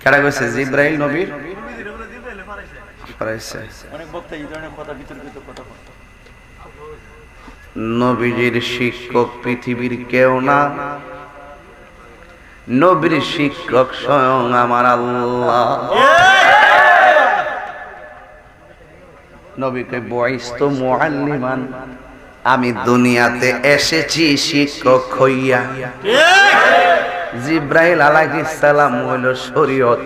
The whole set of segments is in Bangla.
কেডা কইছে? জিব্রাইল নবীর? নবীজির শিক্ষক পৃথিবীর কেউ না। নবীর শিক্ষক স্বয়ং আমার আল্লাহ। নবীকে বয়স তো মোয়াল্লিমান আমি দুনিয়াতে এসেছি শিক্ষক হইয়া। আলাইহিস সালাম হইল শরীয়ত,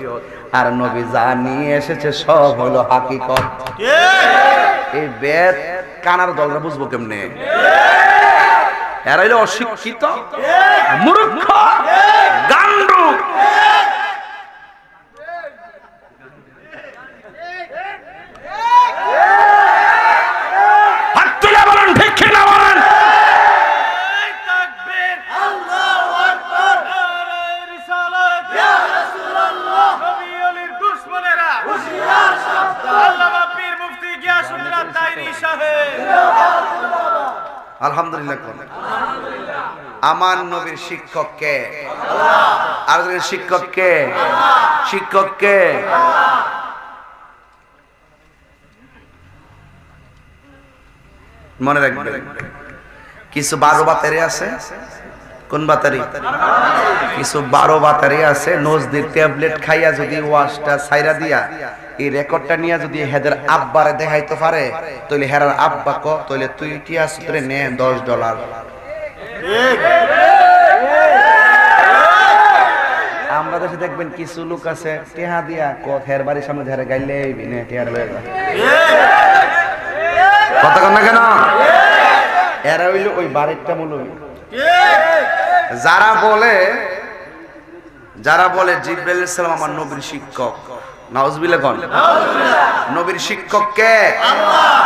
আর নবী যা নিয়ে এসেছে সব হলো হাকিকত। এই বেদ কানার দলরা বুঝব কেমনে? এরা অশিক্ষিত, মূর্খ গান্ডু হাত তুলে বলেন ঠিক কিনা বলেন আলহামদুলিল্লাহ কোন আমার নবীর শিক্ষক কে? আর শিক্ষক কে? শিক্ষক কে? মনে রাখবে কিছু বারো বাতারি আছে? কোন বাতারি? কিছু বারো বাতারি আছে, নজদির ট্যাবলেট খাইয়া যদি ওয়াশটা সাইরা দিয়া এই রেকর্ডটা নিয়ে যদি হেদের আব্বারে দেখাইতে পারে তাহলে হেরার আব্বা ক তাহলে তুই টিয়া সূত্রে নে, দশ ডলার। আমরা দেশে দেখবেন কিছু লোক আছে, টেহা দিয়া কত হের বাড়ির সামনে ধরে গাইলে বিনে টেহার লয়ে কথা না কেন? এরা হইল ওই বাড়িরটা মূলবী। যারা বলে যারা বলে জিব্রাইল সালাম আমার নবীর শিক্ষক নাউজবিল্লাহ কোন নবীর শিক্ষক কে?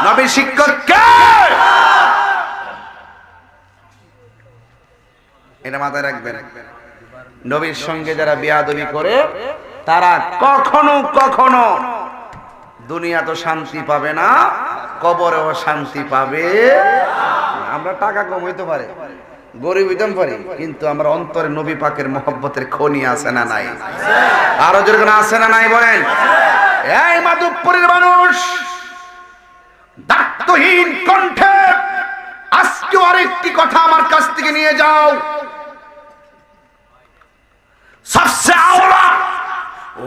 নবীর শিক্ষক কে? এটা মাথায় রাখবেন। নবীর সঙ্গে যারা বিয়াদবি করে তারা কখনো কখনো দুনিয়া তো শান্তি পাবে না কবরেও শান্তি পাবে আমরা টাকা কম হইতে পারে। গরিব হইতাম পারি কিন্তু আমার অন্তরে নবী পাকের মহব্বতের খনি আছে না নাই? আরও যেরকম আছে না নাই বলেন? এই মাধবপুরের মানুষ দাক্তহীন কণ্ঠে আজকে আরেকটি কথা আমার কাছ থেকে নিয়ে যাও। সবসে আওলা,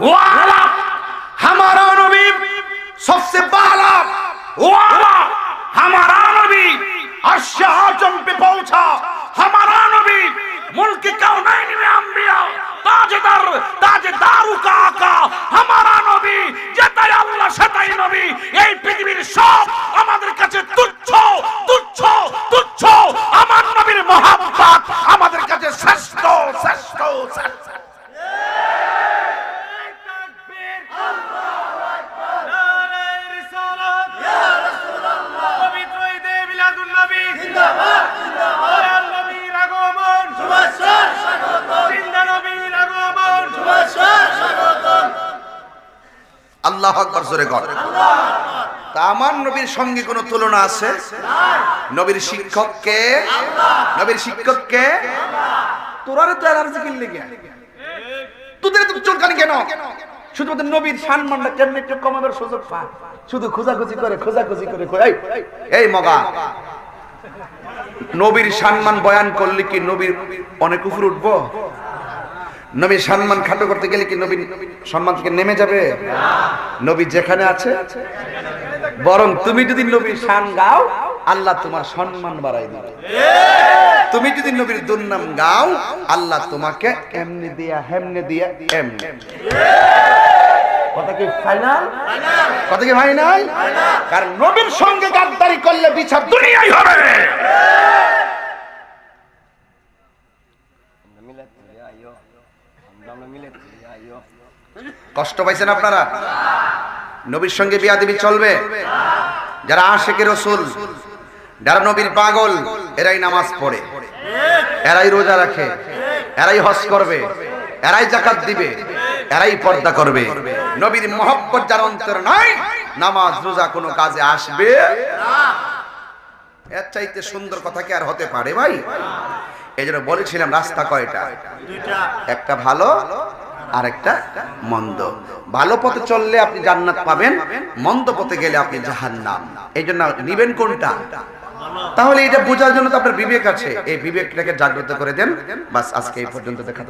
ওয়ালা আমার নবী সবসে বালা আল্লাহ আকবর জোরে কর তা আমার নবীর সঙ্গে কোনো তুলনা আছে? নবীর শিক্ষককে নবীর শিক্ষককে তোরারে তো অ্যালার্জি কিনলে কে তোদের তো চুলকানি কেন? শুধুমাত্র নবীর সম্মানটা কেমনি একটু কমানোর সুযোগ পায়? শুধু খোঁজাখুঁজি করে খোঁজাখুঁজি করে এই, মগা। নবীর সম্মান বয়ান করলে কি নবীর অনেক উপর উঠবো? নবীর সম্মান খাটো করতে গেলে কি নবীর সম্মান থেকে নেমে যাবে? নবী যেখানে আছে বরং তুমি যদি নবীর শান গাও আল্লাহ তোমার সম্মান বাড়াই দিবে। তুমি যদি নবীর দুর্নাম গাও আল্লাহ তোমাকে এমনি দিয়া হেমনে দিয়া এমনি। কথা কি ফাইনাল কথা কি ফাইনাল কারণ নবীর সঙ্গে গাদ্দারি করলে বিচার দুনিয়াই হবে। কষ্ট পাইছেন আপনারা? নবীর সঙ্গে বিয়া দিবি চলবে? যারা আশেকে রসুল, যারা নবীর পাগল, এরাই নামাজ পড়ে। এরাই রোজা রাখে, এরাই হজ করবে, এরাই জাকাত দিবে, এরাই পর্দা করবে। নবীর মহব্বত যার অন্তর নাই, নামাজ, রোজা কোনো কাজে আসবে? এর চাইতে সুন্দর কথা কি আর হতে পারে ভাই? এই জন্য বলেছিলাম, রাস্তা কয়টা? একটা ভালো আরেকটা মন্দ। ভালো পথে চললে আপনি জান্নাত পাবেন, মন্দ পথে গেলে আপনি জাহান্নাম। এই জন্য নিবেন কোনটা? তাহলে এটা বোঝার জন্য তো আপনার বিবেক আছে। এই বিবেকটাকে জাগ্রত করে দেন। বাস আজকে এই পর্যন্ত দেখা